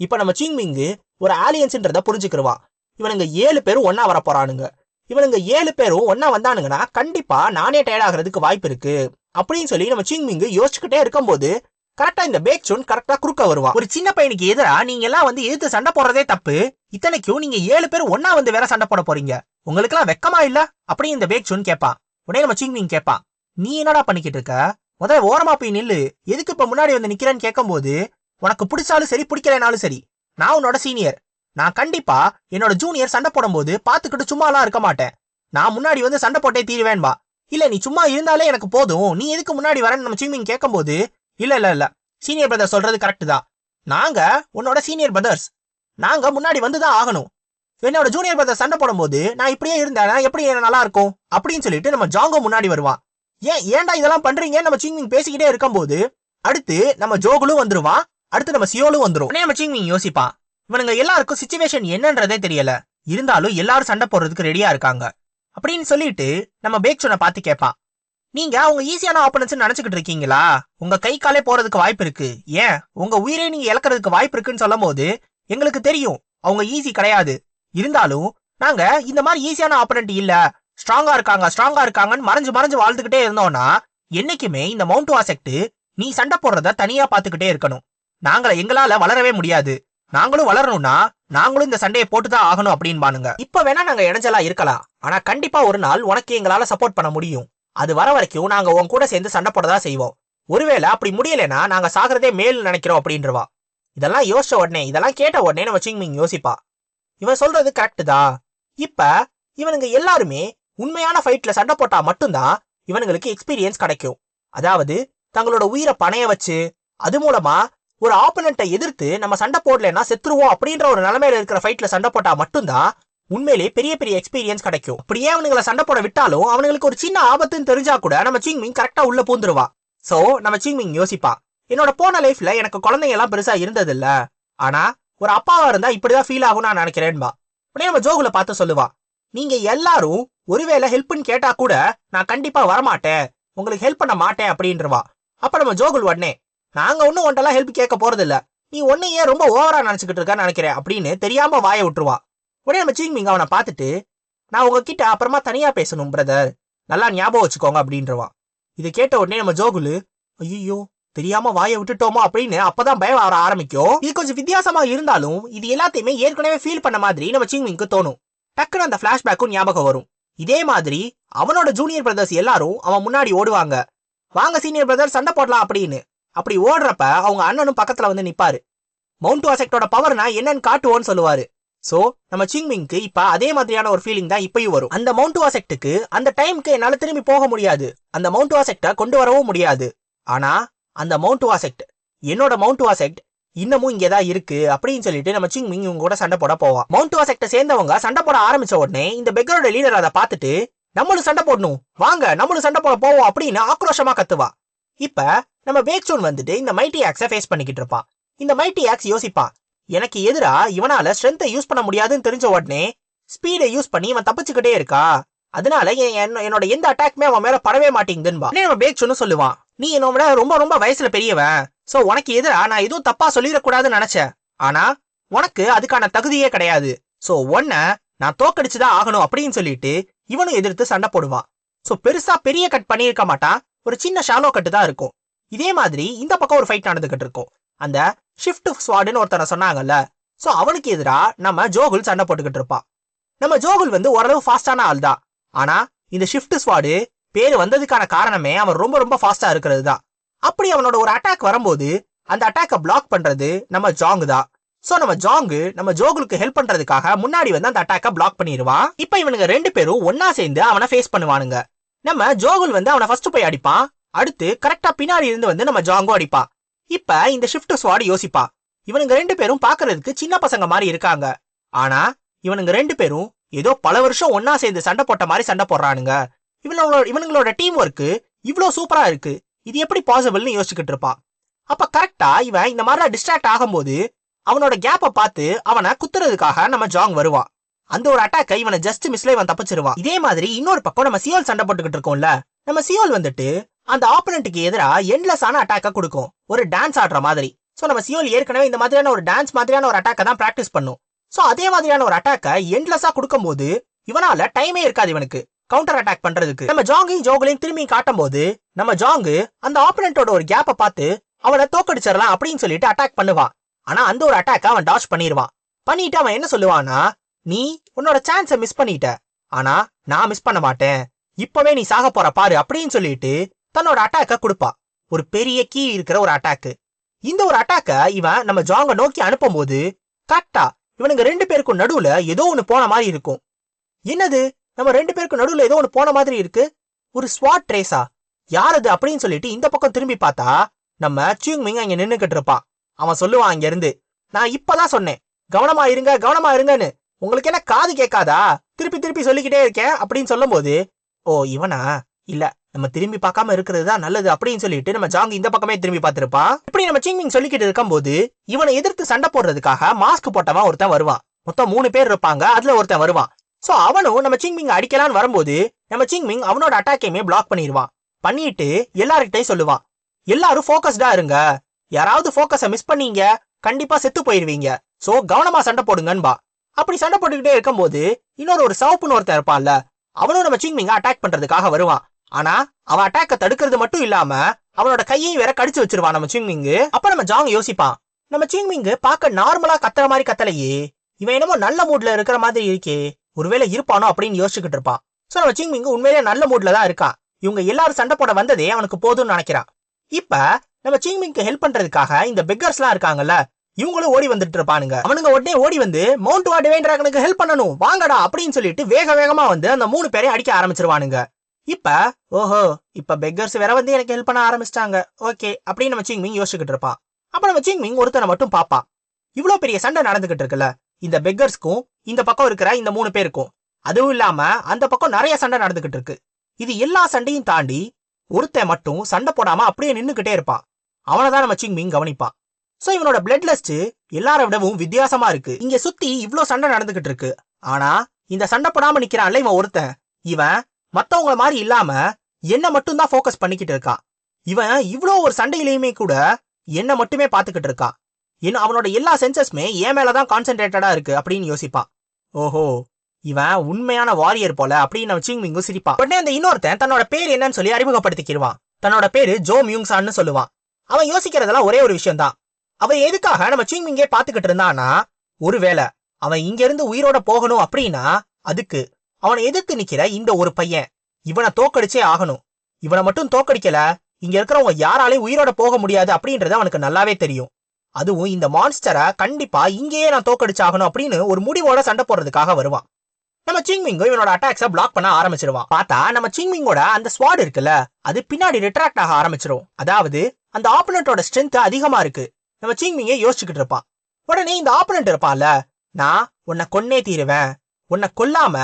இப்ப நம்ம சிங்மிங்கு ஒரு ஆலியன்ஸ்ன்றத புரிஞ்சுக்கிருவான் இவனுங்க ஏழு பேரும் ஒன்னா வர போறானுங்க. இவனுங்க ஏழு பேரும் ஒன்னா வந்தானுங்கன்னா கண்டிப்பா நானே டயர்ட் ஆகிறதுக்கு வாய்ப்பு இருக்கு. அப்படின்னு சொல்லி நம்ம சிங்மிங்கு யோசிச்சுக்கிட்டே இருக்கும்போது கரெக்டா இந்த பேக் சூன் கரெக்டா குறுக்க வருவான் ஒரு சின்ன பையனுக்கு எதிரா நீங்க எல்லாம் வந்து எதிர்த்து சண்டை போடுறதே தப்பு. இத்தனைக்கும் நீங்க ஏழு பேர் ஒன்னா வந்து வேற சண்டை போட போறீங்க. உங்களுக்கு எல்லாம் வெக்கமா இல்ல? அப்படின்னு இந்த பேக் சூன் கேட்பான் உடனே நம்ம சிங்மிங் கேட்பான் நீ என்னடா பண்ணிக்கிட்டு இருக்க? முதல்ல ஓரமா போய் நில்லு. எதுக்கு இப்ப முன்னாடி வந்து நிக்கிறேன்னு கேட்கும்போது உனக்கு பிடிச்சாலும் சரி பிடிக்கலைனாலும் சரி நான் உன்னோட சீனியர் நான் கண்டிப்பா என்னோட ஜூனியர் சண்டை போடும்போது பாத்துக்கிட்டு சும்மாலாம் இருக்க மாட்டேன். நான் முன்னாடி வந்து சண்டை போட்டே தீருவேன்பா இல்ல நீ சும்மா இருந்தாலே எனக்கு போதும். நீ எதுக்கு முன்னாடி வரேன்னு நம்ம சிங்மிங் கேட்கும்போது இல்ல இல்ல இல்ல. சீனியர் பிரதர் சொல்றது கரெக்ட் தான். நாங்க உன்னோட சீனியர் பிரதர்ஸ் நாங்க முன்னாடி வந்துதான் ஆகணும். என்னோட ஜூனியர் பிரதர் சண்டை போடும்போது நான் இப்படியே இருந்தேன் எப்படி நல்லா இருக்கும்? அப்படின்னு சொல்லிட்டு நம்ம ஜாங்கோ முன்னாடி வருவான். ஏன் ஏன்டா இதெல்லாம் பண்றீங்கன்னு நம்ம சிங்மிங் பேசிக்கிட்டே இருக்கும்போது அடுத்து நம்ம ஜோகுலும் வந்துருவான். அடுத்து நம்ம சியோலும் வந்துரும். நம்ம சிங்மிங் யோசிப்பான். இவனுங்க எல்லாருக்கும் சுச்சுவேஷன் என்னன்றதே தெரியல. இருந்தாலும் எல்லாரும் சண்டை போடுறதுக்கு ரெடியா இருக்காங்க. அப்படின்னு சொல்லிட்டு நம்ம பேக்சோனை பார்த்து கேட்பான் நீங்க அவங்க ஈஸியான ஆப்பனன்ஸ் நினைச்சுக்கிட்டு இருக்கீங்களா? உங்க கை காலே போறதுக்கு வாய்ப்பு இருக்கு. ஏன்? உங்க உயிரை நீங்க இழக்கிறதுக்கு வாய்ப்பு இருக்குன்னு சொல்லும் போது எங்களுக்கு தெரியும். அவங்க ஈஸி கிடையாது. இருந்தாலும் நாங்க இந்த மாதிரி ஈஸியான ஆப்பனண்ட் இல்ல. ஸ்ட்ராங்கா இருக்காங்க ஸ்ட்ராங்கா இருக்காங்கன்னு மறைஞ்சு மறைஞ்சு வாழ்ந்துகிட்டே இருந்தோம்னா என்னைக்குமே இந்த மவுண்ட் வாசெக்ட் நீ சண்டை போடுறத தனியா பாத்துக்கிட்டே இருக்கணும். நாங்கள எங்களால வளரவே முடியாது. நாங்களும் வளரணும்னா நாங்களும் இந்த சண்டையை போட்டுதான் ஆகணும் அப்படின்பானுங்க. இப்ப வேணா நாங்க இடைஞ்சலா இருக்கலாம். ஆனா கண்டிப்பா ஒரு நாள் உனக்கு எங்களால சப்போர்ட் பண்ண முடியும். அது வர வரைக்கும் நாங்க உன் கூட சேர்ந்து சண்டை போடதா செய்வோம். ஒருவேளை அப்படி முடியலைன்னா நாங்க சாகிறதே மேல் நினைக்கிறோம் அப்படின்றவா. இதெல்லாம் யோசிச்ச உடனே இதெல்லாம் கேட்ட உடனே நம்ம சிங்மிங் யோசிப்பா. இவன் சொல்றது கரெக்டு தான் இப்ப இவனுங்க எல்லாருமே உண்மையான ஃபைட்ல சண்டை போட்டா மட்டும்தான் இவனுங்களுக்கு எக்ஸ்பீரியன்ஸ் கிடைக்கும். அதாவது தங்களோட உயிரை பணைய வச்சு அது மூலமா ஒரு ஆப்பனண்ட்டை எதிர்த்து நம்ம சண்டை போடலைன்னா செத்துருவோம் அப்படின்ற ஒரு நிலைமையில இருக்கிற ஃபைட்ல சண்டை போட்டா மட்டும்தான் உண்மையிலே பெரிய பெரிய எக்ஸ்பீரியன்ஸ் கிடைக்கும். அப்படியே அவனுங்களை சண்டை போட விட்டாலும் அவனுங்களுக்கு ஒரு சின்ன ஆபத்துன்னு தெரிஞ்சா கூட நம்ம சிங்மிங் கரெக்டா உள்ள பூந்துருவா. சோ நம்ம சிங்மிங் யோசிப்பா. என்னோட போன லைஃப்ல எனக்கு குழந்தைங்க எல்லாம் பெருசா இருந்தது இல்ல ஆனா ஒரு அப்பாவா இருந்தா இப்படிதான் ஃபீல் ஆகும் நான் நினைக்கிறேன்பா. உடனே நம்ம ஜோகுல பார்த்து சொல்லுவா. நீங்க எல்லாரும் ஒருவேளை ஹெல்ப்னு கேட்டா கூட நான் கண்டிப்பா வரமாட்டேன். உங்களுக்கு ஹெல்ப் பண்ண மாட்டேன் அப்படின்றவா. அப்ப நம்ம ஜோகுல் உடனே நாங்க ஒன்றும் ஒன்ட்டெல்லாம் ஹெல்ப் கேட்க போறதில்ல. நீ ஒன்னு ஏன் ரொம்ப ஓவரா நினைச்சுக்கிட்டு இருக்கான்னு நினைக்கிறேன் அப்படின்னு தெரியாம வாய விட்டுருவா. உடனே நம்ம சிங்மிங் அவனை பார்த்துட்டு நான் உங்ககிட்ட அப்புறமா தனியா பேசணும் பிரதர் நல்லா ஞாபகம் வச்சுக்கோங்க அப்படின்றவான் இதை கேட்ட உடனே நம்ம ஜோகுலு ஐயோ தெரியாம வாயை விட்டுட்டோமோ அப்படின்னு அப்பதான் பயம் வர ஆரம்பிக்கும். இது கொஞ்சம் வித்தியாசமா இருந்தாலும் இது எல்லாத்தையுமே ஏற்கனவே ஃபீல் பண்ண மாதிரி நம்ம சிங்மிங்க்கு தோணும். டக்குன்னு அந்த பிளாஷ்பேக்கும் ஞாபகம் வரும். இதே மாதிரி அவனோட ஜூனியர் பிரதர்ஸ் எல்லாரும் அவன் முன்னாடி ஓடுவாங்க. வாங்க சீனியர் பிரதர் சண்டை போடலாம் அப்படின்னு. அப்படி ஓடுறப்ப அவங்க அண்ணனும் பக்கத்துல வந்து நிப்பாரு. மவுண்ட் வாசக்டோட பவர்னா என்னன்னு காட்டுவோன்னு சொல்லுவாரு. சோ நம்ம சிங்மிங்க்கு இப்ப அதே மாதிரியான ஒரு ஃபீலிங் தான் இப்பயும் வரும். அந்த மவுண்ட் வாசெக்டுக்கு அந்த டைம்க்கு என்னால திரும்பி போக முடியாது. அந்த மவுண்ட் வாசெக்ட கொண்டு வரவும் முடியாது. ஆனா அந்த மவுண்ட் வாசெக்ட் என்னோட மவுண்ட் வாசெக்ட் இன்னமும் இங்கே தான் இருக்கு அப்படின்னு சொல்லிட்டு நம்ம சிங்மிங் இவங்க கூட சண்டை போட போவான். மவுண்ட் வாசெக்ட சேர்ந்தவங்க சண்டை போட ஆரம்பிச்ச உடனே இந்த பெக்கரோட லீடர் அதை பார்த்துட்டு நம்மளும் சண்டை போடணும். வாங்க நம்மளும் சண்டை போட போவோம் அப்படின்னு ஆக்ரோஷமா கத்துவா. இப்ப நம்ம பேக்சூன் வந்துட்டு இந்த மைட்டி ஆக்ஸ ஃபேஸ் பண்ணிக்கிட்டு இருப்பான். இந்த மைட்டி ஆக்ஸ் யோசிப்பான். எனக்கு எதிரா இவனால ஸ்ட்ரென்த்தை யூஸ் பண்ண முடியாதுன்னு தெரிஞ்ச உடனே ஸ்பீடை யூஸ் பண்ணி இவன் தப்பிச்சுக்கிட்டே இருக்கா? அதனால என்னோட எந்த அட்டாக்மே அவன் மேல படவே மாட்டேங்குதுன்பா நம்ம பேக்சூன்னு சொல்லுவான். நீ என்னோட ரொம்ப ரொம்ப வயசுல பெரியவன். சோ உனக்கு எதிரா நான் எதுவும் தப்பா சொல்லிடக்கூடாதுன்னு நினைச்சேன். ஆனா உனக்கு அதுக்கான தகுதியே கிடையாது. சோ உன்ன நான் தோக்கடிச்சுதான் ஆகணும் அப்படின்னு சொல்லிட்டு இவனும் எதிர்த்து சண்டை போடுவான். சோ பெருசா பெரிய கட் பண்ணியிருக்க மாட்டான். ஒரு சின்ன ஷாலோ கட்டு தான் இருக்கும். இதே மாதிரி இந்த பக்கம் ஒரு ஃபைட் நடந்துகிட்டு இருக்கும். அந்த ஷிஃப்ட் ஸ்வாடுன்னு ஒருத்தனை சொன்னாங்கல்ல. ஸோ அவனுக்கு எதிராக நம்ம ஜோகுல் சண்டை போட்டுக்கிட்டு இருப்பான் நம்ம ஜோகுல் வந்து ஓரளவு ஃபாஸ்டான ஆள் தான் ஆனா இந்த ஷிஃப்ட் ஸ்வாடு பேர் வந்ததுக்கான காரணமே அவன் ரொம்ப ரொம்ப ஃபாஸ்டா இருக்கிறது தான் அப்படி அவனோட ஒரு அட்டாக் வரும்போது அந்த அட்டாக்கை பிளாக் பண்றது நம்ம ஜாங் தான். சோ நம்ம ஜாங்கு நம்ம ஜோகுலுக்கு ஹெல்ப் பண்றதுக்காக முன்னாடி வந்து அந்த அட்டாக்கை பிளாக் பண்ணிடுவான். இப்போ இவனுங்க ரெண்டு பேரும் ஒன்னா சேர்ந்து அவனை ஃபேஸ் பண்ணுவானுங்க. நம்ம ஜோகுல் வந்து அவனை ஃபர்ஸ்ட் போய் அடிப்பான். அடுத்து கரெக்டா பின்னாடி இருந்து வந்து நம்ம ஜாங்கும் அடிப்பா. இப்ப இந்த ஷிஃப்ட் ஸ்வாட் யோசிப்பா. இவனுங்க ரெண்டு பேரும் பாக்குறதுக்கு சின்ன பசங்க மாதிரி இருக்காங்க. ஆனா இவனுங்க ரெண்டு பேரும் ஏதோ பல வருஷம் ஒன்னா சேர்ந்து சண்டை போட்ட மாதிரி சண்டை போடுறானுங்க. இவனோட இவனுங்களோட டீம் ஒர்க் இவ்ளோ சூப்பரா இருக்கு. இது எப்படி பாசிபிள்னு யோசிச்சுக்கிட்டு இருப்பான். அப்ப கரெக்டா இவன் இந்த மாதிரி டிஸ்ட்ராக்ட் ஆகும்போது அவனோட கேப்பை பார்த்து அவனை குத்துறதுக்காக நம்ம ஜாங் வருவான். அந்த ஒரு அட்டாக் இவனை ஜஸ்ட் மிஸ்ல இவன் தப்பிச்சிருவான். இதே மாதிரி இன்னொரு பக்கம் நம்ம சியோல் சண்டை போட்டுக்கிட்டு இருக்கோம்ல நம்ம சியோல் வந்துட்டு அந்த ஆப்பனண்ட்டுக்கு எதிராக என்லெஸ்ஸான அட்டாக்கை கொடுக்கும். ஒரு டான்ஸ் ஆடுற மாதிரி. சோ நம்ம சியோல் ஏற்கனவே இந்த மாதிரியான ஒரு டான்ஸ் மாதிரியான ஒரு அட்டாக்கை தான் பிராக்டிஸ் பண்ணும். சோ அதே மாதிரியான ஒரு அட்டாக்கை எண்ட்லெஸ்ஸா கொடுக்கும்போது இவனால டைமே இருக்காது இவனுக்கு. கவுண்டர் அட்டாக் பண்றதுக்கு. நம்ம ஜாங்கையும் ஜோகலையும் திரும்பி காட்டும் போது நம்ம ஜாங்கு அந்த ஆப்பனண்டோட ஒரு கேப்பை பார்த்து அவனை தோக்கடிச்சிடலாம் அப்படின்னு சொல்லிட்டு அட்டாக் பண்ணுவான். ஆனா அந்த ஒரு அட்டாக்க அவன் டாஷ் பண்ணிடுவான் பண்ணிட்டு அவன் என்ன சொல்லுவான்னா நீ உன்னோட சான்ஸை மிஸ் பண்ணிட்ட. ஆனா நான் மிஸ் பண்ண மாட்டேன். இப்பவே நீ சாக போற பாரு அப்படின்னு சொல்லிட்டு தன்னோட அட்டாக்க கொடுப்பா. ஒரு பெரிய கீ இருக்கிற ஒரு அட்டாக்கு இந்த ஒரு அட்டாக்க இவன் நம்ம ஜாங்க நோக்கி அனுப்பும்போது கரெக்டா இவனுங்க ரெண்டு பேருக்கும் நடுவுல ஏதோ ஒன்னு போன மாதிரி இருக்கும். என்னது? நம்ம ரெண்டு பேருக்கும் நடுவுல ஏதோ ஒன்னு போன மாதிரி இருக்கு? ஒரு ஸ்வாட் ரேஸா யாரது அப்படின்னு சொல்லிட்டு இந்த பக்கம் திரும்பி பார்த்தா நம்ம சியூங் மிங் அங்க நின்னுகிட்டு இருப்பான். அவன் சொல்லுவான் அங்க இருந்து நான் இப்பதான் சொன்னேன். கவனமா இருங்க கவனமா இருங்கன்னு. உங்களுக்கு என்ன காது கேட்காதா? திருப்பி திருப்பி சொல்லிக்கிட்டே இருக்கேன் அப்படின்னு சொல்லும்போது ஓ இவனா? இல்ல நம்ம திரும்பி பார்க்காம இருக்கிறது தான் நல்லது அப்படின்னு சொல்லிட்டு நம்ம ஜாங் இந்த பக்கமே திரும்பி பார்த்திருப்பான் இப்படி நம்ம சிங்மிங் சொல்லிக்கிட்டு இருக்கும்போது இவனை எதிர்த்து சண்டை போடுறதுக்காக மாஸ்க் போட்டவன் ஒருத்தன் வருவான். மொத்தம் மூணு பேர் இருப்பாங்க அதுல ஒருத்தன் வருவான். சோ அவனும் நம்ம சிங்மிங் அடிக்கலான்னு வரும்போது நம்ம சிங்மிங் அவனோட அட்டாக்கையுமே பிளாக் பண்ணிடுவான் பண்ணிட்டு எல்லார்கிட்டையும் சொல்லுவான். எல்லாரும் ஃபோக்கஸ்டா இருங்க. யாராவது ஃபோக்கஸை மிஸ் பண்ணீங்க கண்டிப்பா செத்து போயிருவீங்க. சோ கவனமா சண்டை போடுங்கன்பா. அப்படி சண்டை போட்டுக்கிட்டே இருக்கும்போது இன்னொரு ஒரு சவப்புன்னு ஒருத்தன் இருப்பான்ல அவனும் நம்ம சிங்மிங்க அட்டாக் பண்றதுக்காக வருவான். ஆனா அவன் அட்டாக்க தடுக்கிறது மட்டும் இல்லாம அவனோட கையையும் வேற கடிச்சு வச்சிருவான் நம்ம சிங்மிங்கு அப்ப நம்ம ஜாங் யோசிப்பான் நம்ம சிங்மிங்கு பார்க்க நார்மலா கத்துற மாதிரி கத்தலையே இவன் என்னமோ நல்ல மூட்ல இருக்கிற மாதிரி இருக்கே ஒருவேளை இருப்பானோ அப்படின்னு யோசிச்சுக்கிட்டு இருப்பான். சோ நம்ம சிங்மிங்கு உண்மையிலேயே நல்ல மூட்ல தான் இருக்கான். இவங்க எல்லாரும் சண்டை போட வந்ததே அவனுக்கு போதும்னு நினைக்கிறான். இப்ப நம்ம சிங்மிங்க்கு ஹெல்ப் பண்றதுக்காக இந்த பெக்கர்ஸ்லாம் இருக்காங்கல்ல இவங்களும் ஓடி வந்துட்டு இருப்பானுங்க. அவனுங்க உடனே ஓடி வந்து மவுண்ட் வாட் டிராகனுக்கு ஹெல்ப் பண்ணணும் வாங்கடா அப்படின்னு சொல்லிட்டு வேக வேகமா வந்து அந்த மூணு பேரை அடிக்க ஆரம்பிச்சிருவானுங்க. இப்ப ஓஹோ இப்ப பெக்கர்ஸ் வேற வந்து எனக்கு ஹெல்ப் பண்ண ஆரம்பிச்சிட்டாங்க. ஓகே அப்படின்னு நம்ம சிங்மிங் யோசிச்சுக்கிட்டு இருப்பான். அப்ப நம்ம சிங்மிங் ஒருத்தனை மட்டும் பாப்பான் இவ்வளவு பெரிய சண்டை நடந்துகிட்டு இருக்குல்ல இந்த பெக்கர்ஸ்க்கும் இந்த பக்கம் இருக்கிற இந்த மூணு பேருக்கும். அதுவும் இல்லாம அந்த பக்கம் நிறைய சண்டை நடந்துகிட்டு இருக்கு. இது எல்லா சண்டையும் தாண்டி ஒருத்தன் மட்டும் சண்டை போடாம அப்படியே நின்னுகிட்டே இருப்பான். அவனை தான் நம்ம சிங்மிங் கவனிப்பான். சோ இவனோட பிளட் லிஸ்ட் எல்லார விடவும் வித்தியாசமா இருக்கு. இங்க சுத்தி இவ்ளோ சண்டை நடந்துகிட்டு இருக்கு. ஆனா இந்த சண்டை போடாம நிக்கிறான்ல இவன் ஒருத்தன். இவன் மத்தவங்கள மாதிரி இல்லாம என்ன மட்டும் தான் ஃபோக்கஸ் பண்ணிக்கிட்டு இருக்கான். இவன் இவ்ளோ ஒரு சண்டையிலயுமே கூட என்ன மட்டுமே பாத்துக்கிட்டு இருக்கான். இன்னும் அவனோட எல்லா சென்சஸ்மே என் மேலதான் கான்சென்ட்ரேட்டடா இருக்கு அப்படின்னு யோசிப்பான். ஓஹோ இவன் உண்மையான வாரியர் போல அப்படின்னு நம்ம சிங்மிங்கு சிரிப்பான். உடனே அந்த இன்னொருத்தன் தன்னோட பேர் என்னன்னு சொல்லி அறிமுகப்படுத்திக்கிடுவான் தன்னோட பேரு ஜோ மியூங்சான்னு சொல்லுவான். அவன் யோசிக்கிறதெல்லாம் ஒரே ஒரு விஷயம் தான் அவன் எதுக்காக நம்ம சிங்மிங்கே பாத்துக்கிட்டு இருந்தான்னா ஒருவேளை அவன் இங்க இருந்து உயிரோட போகணும் அப்படின்னா அதுக்கு அவனை எதிர்த்து நிக்கிற இந்த ஒரு பையன் இவனை தோக்கடிச்சே ஆகணும். இவனை மட்டும் தோக்கடிக்கல இங்க இருக்கிறவங்க யாராலையும் உயிரோட போக முடியாது அப்படின்றது அவனுக்கு நல்லாவே தெரியும். அதுவும் இந்த மான்ஸ்டரை கண்டிப்பா இங்கேயே நான் தோக்கடிச்சாகணும் அப்படின்னு ஒரு முடிவோட சண்டை போடுறதுக்காக வருவான். நம்ம சிங்மிங்கும் இவனோட அட்டாக்ஸ பிளாக் பண்ண ஆரம்பிச்சிருவான். பார்த்தா நம்ம சிங்மிங்கோட அந்த ஸ்வாட் இருக்குல்ல அது பின்னாடி ரிட்ராக்ட் ஆக ஆரம்பிச்சிரும். அதாவது அந்த ஆப்பனட்டோட ஸ்ட்ரென்த் அதிகமா இருக்கு. நம்ம சிங்மிங்கே யோசிச்சுக்கிட்டு இருப்பான் உடனே இந்த ஆப்பனண்ட் இருப்பான்ல நான் உன்னை கொன்னே தீருவேன். உன்னை கொல்லாம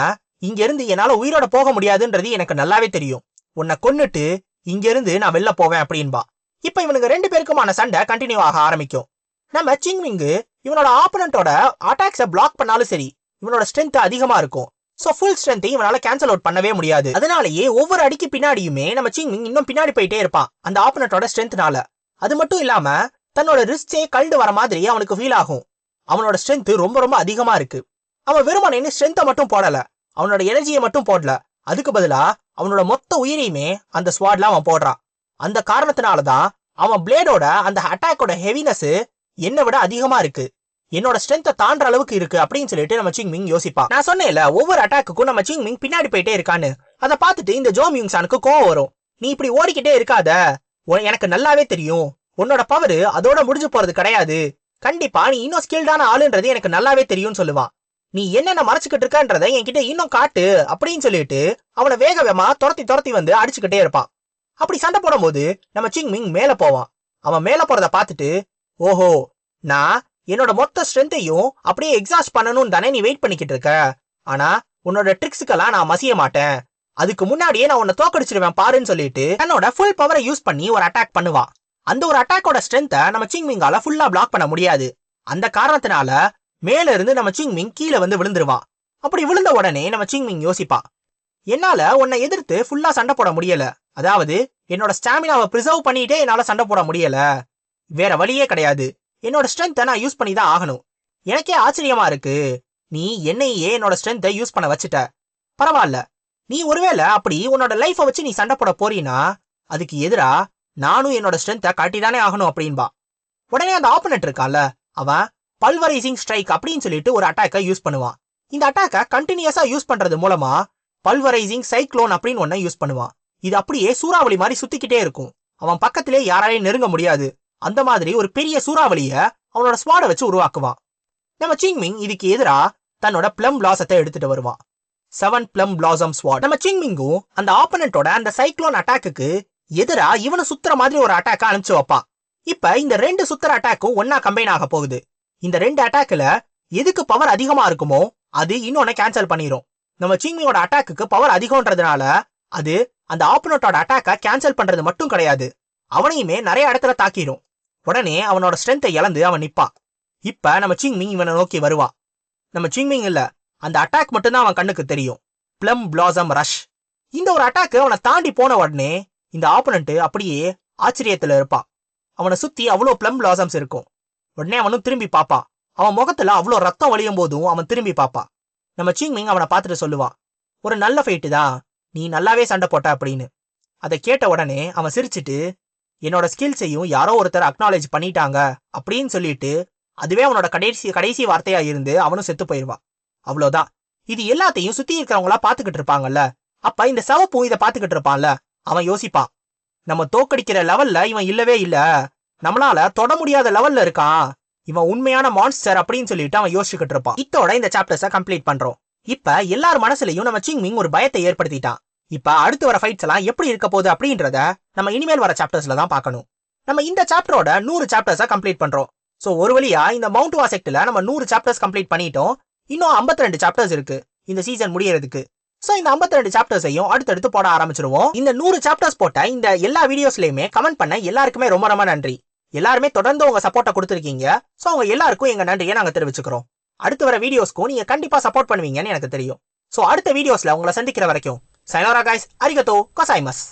இங்க இருந்து என்னால உயிரோட போக முடியாதுன்றது எனக்கு நல்லாவே தெரியும். உன்னை கொன்னுட்டு இங்க இருந்து நான் வெளில போவேன் அப்படின்பா. இப்ப இவனுக்கு ரெண்டு பேருக்குமான சண்டை கண்டினியூ ஆக ஆரம்பிக்கும். நம்ம சிங்மிங்கு இவனோட ஆப்பனண்டோட அட்டாக்ஸ பிளாக் பண்ணாலும் சரி இவனோட ஸ்ட்ரென்த் அதிகமா இருக்கும். சோ ஃபுல் ஸ்ட்ரென்த் இவனால கேன்சல் அவுட் பண்ணவே முடியாது. அதனாலேயே ஒவ்வொரு அடிக்கு பின்னாடியுமே நம்ம சிங்மிங் இன்னும் பின்னாடி போயிட்டே இருப்பான் அந்த ஆப்பனட்டோட ஸ்ட்ரென்த்னால அது மட்டும் இல்லாம தன்னோட ரிஸ்டே கல்டு வர மாதிரி அவனுக்கு ஃபீல் ஆகும். அவனோட ஸ்ட்ரென்த் ரொம்ப ரொம்ப அதிகமா இருக்கு. அவன் வெறுமனே ஸ்ட்ரென்த்தை மட்டும் போடல. அவனோட எனர்ஜியை மட்டும் போடல. அதுக்கு பதிலா அவனோட மொத்த உயிரையுமே அந்த ஸ்வாட்ல அவன் போடுறான். அந்த காரணத்தினால தான் அவன் பிளேடோட அந்த அட்டாக்கோட ஹெவினஸ் என்னை விட அதிகமா இருக்கு. என்னோட ஸ்ட்ரென்த்தை தாண்டுற அளவுக்கு இருக்கு அப்படின்னு சொல்லிட்டு நம்ம சிங் மிங் யோசிப்பான். நான் சொன்னேன்ல ஒவ்வொரு அட்டாக்குக்கும் நம்ம சிங் மிங் பின்னாடி போயிட்டே இருக்கான்னு. அதை பார்த்துட்டு இந்த ஜோ மியூங் சானுக்கு கோவம் வரும். நீ இப்படி ஓடிக்கிட்டே இருக்காத. எனக்கு நல்லாவே தெரியும். உன்னோட பவர் அதோட முடிஞ்சு போறது கிடையாது. கண்டிப்பா நீ இன்னும் ஸ்கில்டான ஆளுன்றது எனக்கு நல்லாவே தெரியும்னு சொல்லுவான் நீ என்னென்ன மறைச்சுக்கிட்டு இருக்கன்றத என்கிட்ட இன்னும் காட்டு அப்படின்னு சொல்லிட்டு அவனை வேக வேகமா துரத்தி துரத்தி வந்து அடிச்சுக்கிட்டே இருப்பான் அப்படி சண்டை போடும்போது நம்ம சிங் மிங் மேல போவான். அவன் மேல போறத பார்த்துட்டு ஓஹோ நான் என்னோட மொத்த ஸ்ட்ரென்த்தையும் அப்படியே எக்ஸாஸ்ட் பண்ணணும்னு தானே நீ வெயிட் பண்ணிக்கிட்டு இருக்க. ஆனா உன்னோட ட்ரிக்ஸுக்கெல்லாம் நான் மசிய மாட்டேன். அதுக்கு முன்னாடியே நான் உன்னை தோக்கடிச்சிருவேன் பாருன்னு சொல்லிட்டு தன்னோட ஃபுல் பவரை யூஸ் பண்ணி ஒரு அட்டாக் பண்ணுவான் அந்த ஒரு அட்டாக்கோட ஸ்ட்ரென்த்தை நம்ம சிங்மிங்கால ஃபுல்லா பிளாக் பண்ண முடியாது. அந்த காரணத்தினால மேல இருந்து நம்ம சிங்மிங் கீழே வந்து விழுந்துருவான். அப்படி விழுந்த உடனே நம்ம சிங் யோசிப்பா யோசிப்பான் என்னால உன்னை எதிர்த்து ஃபுல்லா சண்டை போட முடியல. அதாவது என்னோட ஸ்டாமினாவை ப்ரிசர்வ் பண்ணிட்டே என்னால சண்டை போட முடியல. வேற வழியே கிடையாது. என்னோட ஸ்ட்ரென்த்தை நான் யூஸ் பண்ணி தான் ஆகணும். எனக்கே ஆச்சரியமா இருக்கு. நீ என்னையே என்னோட ஸ்ட்ரென்த்தை யூஸ் பண்ண வச்சுட்ட. பரவாயில்ல. நீ ஒருவேளை அப்படி உன்னோட லைஃபை வச்சு நீ சண்டை போட போறீனா அதுக்கு எதிரா நானும் என்னோட ஸ்ட்ரென்த்தை காட்டிதானே ஆகணும் அப்படின்பா. உடனே அந்த ஆப்பனட் இருக்கான்ல அவன் பல்வரைசிங் ஸ்ட்ரைக் அப்படின்னு சொல்லிட்டு ஒரு அட்டாக்கை யூஸ் பண்ணுவான். இந்த அட்டாக்கை கண்டினியூஸா யூஸ் பண்றது மூலமா பல்வரைசிங் சைக்ளோன் அப்படின்னு ஒன்ன யூஸ் பண்ணுவான். இது அப்படியே சூறாவளி மாதிரி சுத்திக்கிட்டே இருக்கும். அவன் பக்கத்திலே யாராலையும் நெருங்க முடியாது. அந்த மாதிரி ஒரு பெரிய சூறாவளிய அவனோட ஸ்வாடை வச்சு உருவாக்குவான். நம்ம சிங்மிங் இதுக்கு எதிரா தன்னோட பிளம் பிளாசத்தை எடுத்துட்டு வருவான். செவன் பிளம் பிளாசம் ஸ்வாட் நம்ம சிங்மிங்கும் அந்த ஆப்பனண்டோட அந்த சைக்ளோன் அட்டாக்குக்கு எதிரா இவனை சுத்துற மாதிரி ஒரு அட்டாக்க அனுப்பிச்சு வைப்பான் இப்ப இந்த ரெண்டு சுத்துற அட்டாக்கும் ஒன்னா கம்பைன் ஆக போகுது. இந்த ரெண்டு அட்டாக்ல எதுக்கு பவர் அதிகமா இருக்குமோ அது இன்னொன்னு கேன்சல் பண்ணிரும். நம்ம சிங்மியோட அட்டாக்கு பவர் அதிகம்ன்றதுனால அது அந்த ஆப்பனட்டோட அட்டாக்க கேன்சல் பண்றது மட்டும் கிடையாது. அவனையுமே நிறைய இடத்துல தாக்கிரும். உடனே அவனோட ஸ்ட்ரென்த்தை இழந்து அவன் நிப்பான் இப்ப நம்ம சிங்மிங் இவனை நோக்கி வருவான் நம்ம சிங்மிங் இல்ல அந்த அட்டாக் மட்டும்தான் அவன் கண்ணுக்கு தெரியும். பிளம் பிளாசம் ரஷ் இந்த ஒரு அட்டாக் அவனை தாண்டி போன உடனே இந்த ஆப்பனண்ட் அப்படியே ஆச்சரியத்துல இருப்பா. அவனை சுத்தி அவ்வளோ பிளம் பிளாசம்ஸ் இருக்கும். உடனே அவனும் திரும்பி பாப்பா. அவன் முகத்துல அவ்வளோ ரத்தம் வழியும் போதும் அவன் திரும்பி பாப்பா. நம்ம சிங்மிங் அவனை பார்த்துட்டு சொல்லுவான் ஒரு நல்ல ஃபைட்டு தான் நீ நல்லாவே சண்டை போட்ட அப்படின்னு. அதை கேட்ட உடனே அவன் சிரிச்சிட்டு என்னோட ஸ்கில்ஸையும் யாரோ ஒருத்தர் அக்னாலேஜ் பண்ணிட்டாங்க அப்படின்னு சொல்லிட்டு அதுவே அவனோட கடைசி கடைசி வார்த்தையா இருந்து அவனும் செத்து போயிடுவான் அவ்வளோதான் இது எல்லாத்தையும் சுத்தி இருக்கிறவங்களா பாத்துக்கிட்டு இருப்பாங்கல்ல. அப்ப இந்த சவப்பும் இதை பாத்துக்கிட்டு இருப்பான்ல. அவன் யோசிப்பான் நம்ம தோக்கடிக்கிற லெவல்ல இவன் இல்லவே இல்ல. நம்மளால தொட முடியாத லெவல்ல இருக்கான். இவன் உண்மையான மான்ஸ்டர் அப்படின்னு சொல்லிட்டு அவன் யோசிச்சுக்கிட்டு இருப்பான். இத்தோட இந்த சாப்டர்ஸ கம்ப்ளீட் பண்றோம். இப்ப எல்லார் மனசுலயும் நம்ம சிங்மிங் ஒரு பயத்தை ஏற்படுத்திட்டான். இப்ப அடுத்து வர ஃபைட்ஸ் எல்லாம் எப்படி இருக்க போகுது அப்படின்றத நம்ம இனிமேல் வர சாப்டர்ஸ்ல தான் பார்க்கணும். நம்ம இந்த சாப்டரோட நூறு சாப்டர்ஸ கம்ப்ளீட் பண்றோம். சோ ஒரு வழியா இந்த மவுண்ட் வாசெக்ட்ல நம்ம நூறு சாப்டர்ஸ் கம்ப்ளீட் பண்ணிட்டோம். இன்னும் 52 ரெண்டு சாப்டர்ஸ் இருக்கு. இந்த சீசன் முடியறதுக்கு. சோ இந்த 52 ரெண்டு சாப்டர்ஸையும் அடுத்தடுத்து போட ஆரம்பிச்சிருவோம். இந்த நூறு சாப்டர்ஸ் போட்ட இந்த எல்லா வீடியோஸ்லயுமே கமெண்ட் பண்ண எல்லாருக்குமே ரொம்ப ரொம்ப நன்றி. எல்லாருமே தொடர்ந்து உங்க சப்போர்ட்டை கொடுத்துருக்கீங்க. சோ உங்க எல்லாருக்கும் எங்க நன்றியை நாங்க தெரிவிச்சுக்கிறோம். அடுத்து வர வீடியோஸ்க்கும் நீங்க கண்டிப்பா சப்போர்ட் பண்ணுவீங்கன்னு எனக்கு தெரியும். சோ அடுத்த வீடியோஸ்ல உங்களை சந்திக்கிற வரைக்கும் சைனோரா காய்ஸ் அரிகத்தோ கசாய்மஸ்